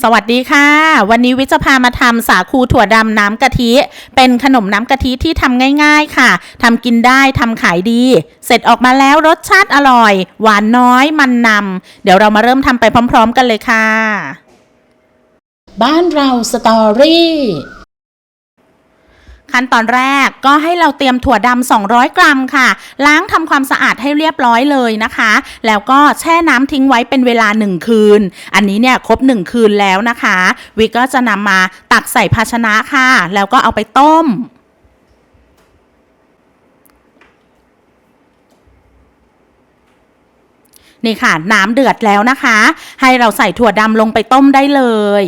สวัสดีค่ะ วันนี้วิจะพามาทำสาคูถั่วดำน้ำกะทิ เป็นขนมน้ำกะทิที่ทำง่ายๆค่ะทำกินได้ทำขายดี เสร็จออกมาแล้วรสชาติอร่อย หวานน้อยมันนำเดี๋ยวเรามาเริ่มทำไปพร้อม ๆ กันเลยค่ะ บ้านเราสตอรี่ ขั้นตอนแรกก็ให้เราเตรียมถั่วดำ200 กรัมค่ะ ล้างทำความสะอาดให้เรียบร้อยเลยนะคะ แล้วก็แช่น้ำทิ้งไว้เป็นเวลา 1 คืน อันนี้เนี่ยครบ 1 คืนแล้วนะคะ วิก็จะนำมาตักใส่ภาชนะค่ะ แล้วก็เอาไปต้มนี่ค่ะ น้ำเดือดแล้วนะคะ ให้เราใส่ถั่วดำลงไปต้มได้เลย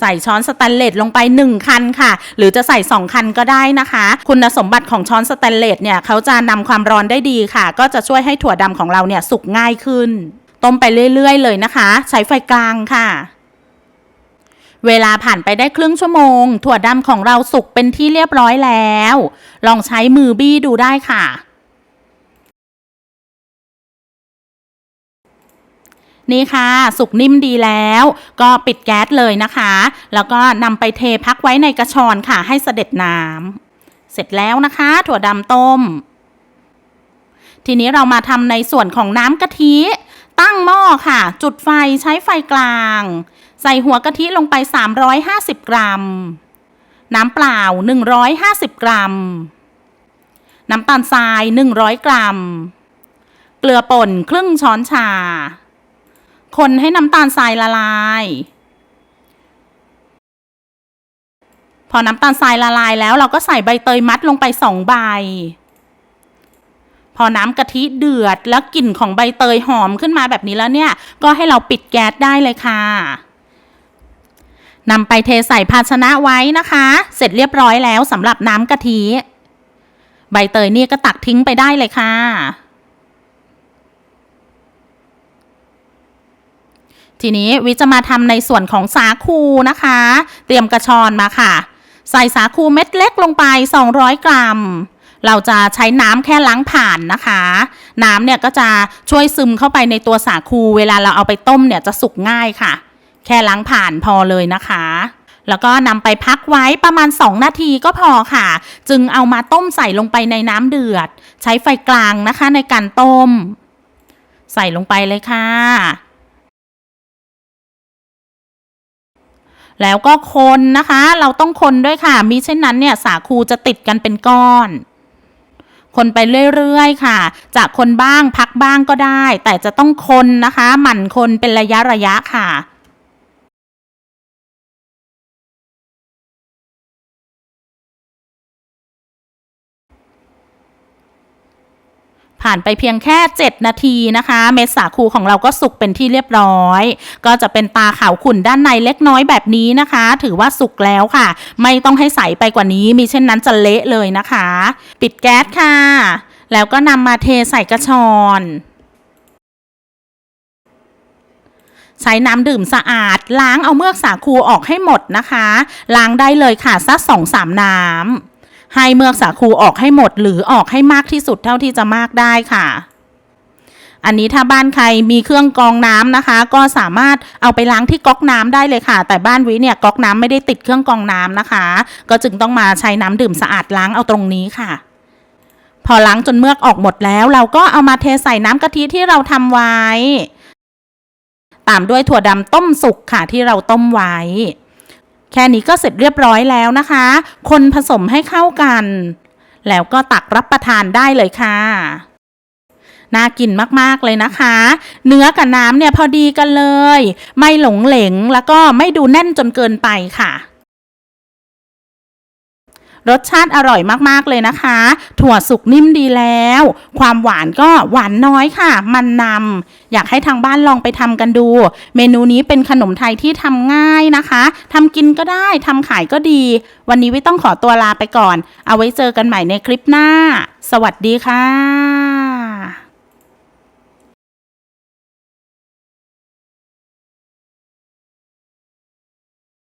ใส่ช้อนสแตนเลสลงไป 1 คันค่ะ หรือจะใส่ 2 คันก็ได้นะคะ คุณสมบัติของช้อนสแตนเลสเนี่ยเขาจะนำความร้อนได้ดีค่ะ ก็จะช่วยให้ถั่วดำของเราเนี่ยสุกง่ายขึ้น ต้มไปเรื่อย ๆ เลยนะคะ ใช้ไฟกลางค่ะเวลาผ่านไปได้ครึ่งชั่วโมง ถั่วดำของเราสุกเป็นที่เรียบร้อยแล้ว ลองใช้มือบี้ดูได้ค่ะ นี่ค่ะสุกนิ่มดีแล้ว ก็ปิดแก๊สเลยนะคะ แล้วก็นำไปเทพักไว้ในกระชอนค่ะ ให้เสด็จน้ำเสร็จแล้วนะคะ ถั่วดำต้ม ทีนี้เรามาทำในส่วนของน้ำกะทิตั้งหม้อค่ะ จุดไฟใช้ไฟกลาง ใส่หัวกะทิลงไป 350 กรัม น้ำเปล่า 150 กรัม น้ำตาลทราย 100 กรัม เกลือป่นครึ่งช้อนชา คนให้น้ำตาลทรายละลาย พอน้ำตาลทรายละลายแล้วเราก็ใส่ใบเตยมัดลงไปสองใบ พอน้ำกะทิเดือดแล้วกลิ่นของใบเตยหอมขึ้นมาแบบนี้แล้วเนี่ย ก็ให้เราปิดแก๊สได้เลยค่ะนำไปเทใส่ภาชนะไว้นะคะ เสร็จเรียบร้อยแล้วสำหรับน้ำกะทิ ใบเตยนี่ก็ตักทิ้งไปได้เลยค่ะ ทีนี้วิจะมาทำในส่วนของสาคูนะคะ เตรียมกระชอนมาค่ะ ใส่สาคูเม็ดเล็กลงไป 200 กรัม เราจะใช้น้ำแค่ล้างผ่านนะคะ น้ำเนี่ยก็จะช่วยซึมเข้าไปในตัวสาคู เวลาเราเอาไปต้มเนี่ยจะสุกง่ายค่ะ แค่ล้างผ่านพอเลยนะคะ แล้วก็นำไปพักไว้ประมาณ 2 นาทีก็พอค่ะ จึงเอามาต้มใส่ลงไปในน้ำเดือด ใช้ไฟกลางนะคะในการต้ม ใส่ลงไปเลยค่ะ แล้วก็คนนะคะ เราต้องคนด้วยค่ะ มิเช่นนั้นเนี่ยสาคูจะติดกันเป็นก้อนคนไปเรื่อยๆ ค่ะ จากคนบ้างพักบ้างก็ได้ แต่จะต้องคนนะคะ หมั่นคนเป็นระยะระยะค่ะ ผ่านไปเพียงแค่ 7 นาทีนะคะ เม็ดสาคูของเราก็สุกเป็นที่เรียบร้อย ก็จะเป็นตาขาวขุ่นด้านในเล็กน้อยแบบนี้นะคะ ถือว่าสุกแล้วค่ะ ไม่ต้องให้ใสไปกว่านี้มีเช่นนั้นจะเละเลยนะคะ ปิดแก๊สค่ะ แล้วก็นำมาเทใส่กระชอนใช้น้ำดื่มสะอาด ล้างเอาเมือกสาคูออกให้หมดนะคะ ล้างได้เลยค่ะสักสองสามน้ำ ให้เมือกสาคูออกให้หมดหรือออกให้มากที่สุดเท่าที่จะมากได้ค่ะ อันนี้ถ้าบ้านใครมีเครื่องกรองน้ำนะคะ ก็สามารถเอาไปล้างที่ก๊อกน้ำได้เลยค่ะ แต่บ้านวิเนี่ยก๊อกน้ำไม่ได้ติดเครื่องกรองน้ำนะคะ ก็จึงต้องมาใช้น้ำดื่มสะอาดล้างเอาตรงนี้ค่ะพอล้างจนเมือกออกหมดแล้ว เราก็เอามาเทใส่น้ำกะทิที่เราทำไว้ ตามด้วยถั่วดำต้มสุกค่ะที่เราต้มไว้ แค่นี้ก็เสร็จเรียบร้อยแล้วนะคะ คนผสมให้เข้ากัน แล้วก็ตักรับประทานได้เลยค่ะน่ากินมากๆเลยนะคะ เนื้อกับน้ำเนี่ยพอดีกันเลย ไม่หลงเหลงแล้วก็ไม่ดูแน่นจนเกินไปค่ะ รสชาติอร่อยมากๆเลยนะคะ ถั่วสุกนิ่มดีแล้ว ความหวานก็หวานน้อยค่ะ มันนำอยากให้ทางบ้านลองไปทำกันดู เมนูนี้เป็นขนมไทยที่ทำง่ายนะคะทำกินก็ได้ทำขายก็ดี วันนี้วิต้องขอตัวลาไปก่อน เอาไว้เจอกันใหม่ในคลิปหน้า สวัสดีค่ะ